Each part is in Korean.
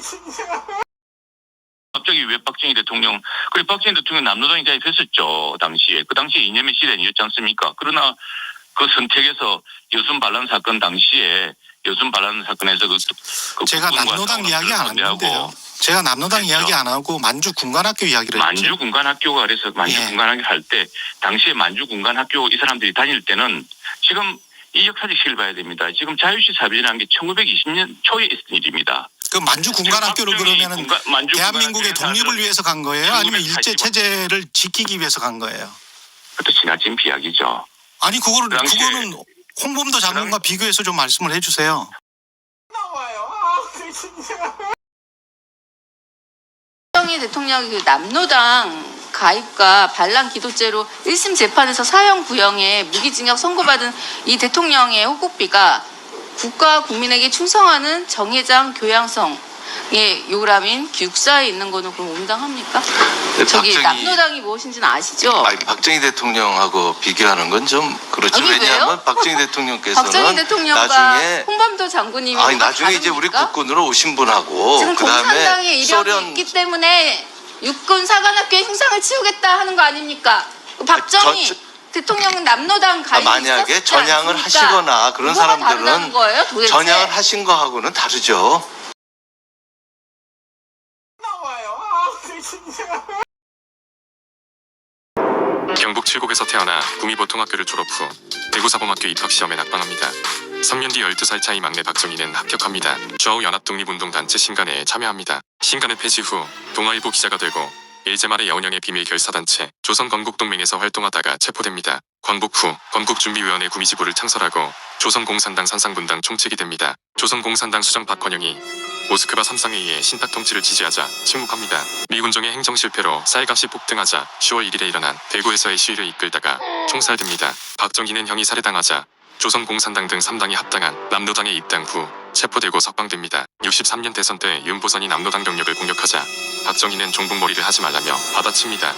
갑자기 왜 박정희 대통령, 그래 박정희 대통령 입장에 됐었죠 당시에 그 당시에 이념의 시대였지 않습니까? 그러나 그 선택에서 여순 반란 사건 당시에 여순 반란 사건에서 그, 그 제가 싸우는 이야기 안 했는데요. 제가 남로당 그렇죠. 이야기 안 하고 만주 군관학교 이야기를 만주 했죠. 군관학교가 그래서 만주 예. 군관학교 할 때 당시에 만주 군관학교 이 사람들이 다닐 때는 지금 이 역사적 시를 봐야 됩니다. 지금 자유시 사변이라는 게 1920년 초에 있었던 일입니다. 그 만주 군관학교를 그러면은 만주 대한민국의 독립을 위해서 간 거예요? 아니면 일제 1980 체제를 지키기 위해서 간 거예요? 그것도 지나친 비약이죠. 아니 그거를 그 당시에- 그거는 홍범도 장관과 비교해서 좀 말씀을 해주세요. 박정희 대통령이 그 남로당 가입과 반란 기도죄로 1심 재판에서 사형 구형에 무기징역 선고받은 이 대통령의 호국비가 국가 국민에게 충성하는 정의장 교양성의 요람인 육사에 있는 거는 그럼 온당합니까? 네, 저기 박정희- 남로당이 무엇인지는 아시죠? 아니, 박정희 대통령하고 비교하는 건 좀 그렇죠. 아니, 왜냐하면 왜요? 박정희 대통령께서는 박정희 대통령과 나중에 홍범도 장군님이 아니 나중에 이제 우리 다릅니까? 국군으로 오신 분하고 지금 공산당의 그다음에 이력이 소련 있기 때문에 육군 사관학교의 흉상을 치우겠다 하는 거 아닙니까? 그 박정희 저- 대통령은 남로당 아, 가입이 만약에 전향을 않습니까? 하시거나 그런 사람들은 거예요? 전향을 하신 거하고는 다르죠. 경북 칠곡에서 태어나 구미보통학교를 졸업 후 대구사범학교 입학시험에 낙방합니다. 3년 뒤 12살 차이 막내 박정희는 합격합니다. 좌우 연합독립운동단체 신간회에 참여합니다. 신간회 폐지 후 동아일보 기자가 되고 일제말의 여운형의 비밀 결사단체 조선건국동맹에서 활동하다가 체포됩니다. 광복 후 건국준비위원회 구미지부를 창설하고 조선공산당 산상분당 총책이 됩니다. 조선공산당 수장 박헌영이 모스크바 삼상회의에 신탁 통치를 지지하자 침묵합니다. 미군정의 행정 실패로 쌀값이 폭등하자 10월 1일에 일어난 대구에서의 시위를 이끌다가 총살됩니다. 박정희는 형이 살해당하자 조선공산당 등 3당이 합당한 남로당에 입당 후 체포되고 석방됩니다. 63년 대선 때 윤보선이 남로당 병력을 공격하자 박정희는 종북머리를 하지 말라며 받아칩니다.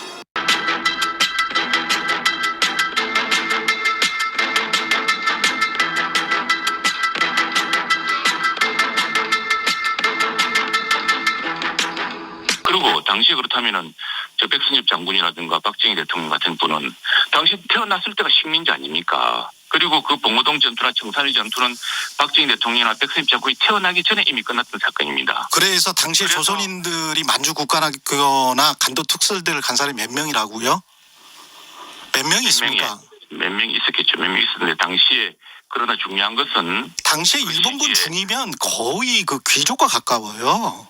그리고 당시 그렇다면은 저 백승엽 장군이라든가 박정희 대통령 같은 분은 당시 태어났을 때가 식민지 아닙니까? 그리고 그 봉오동 전투나 청산리 전투는 박정희 대통령이나 백승엽 장군이 태어나기 전에 이미 끝났던 사건입니다. 그래서 당시 그래서- 조선인들이 만주 국관학교나 간도 특설대를 간 사람이 몇 명이라고요? 몇 명이 있습니까? 몇 명이 있었겠죠. 몇 명이 있었는데 당시에 그러나 중요한 것은 당시에 그 일본군 중이면 거의 그 귀족과 가까워요.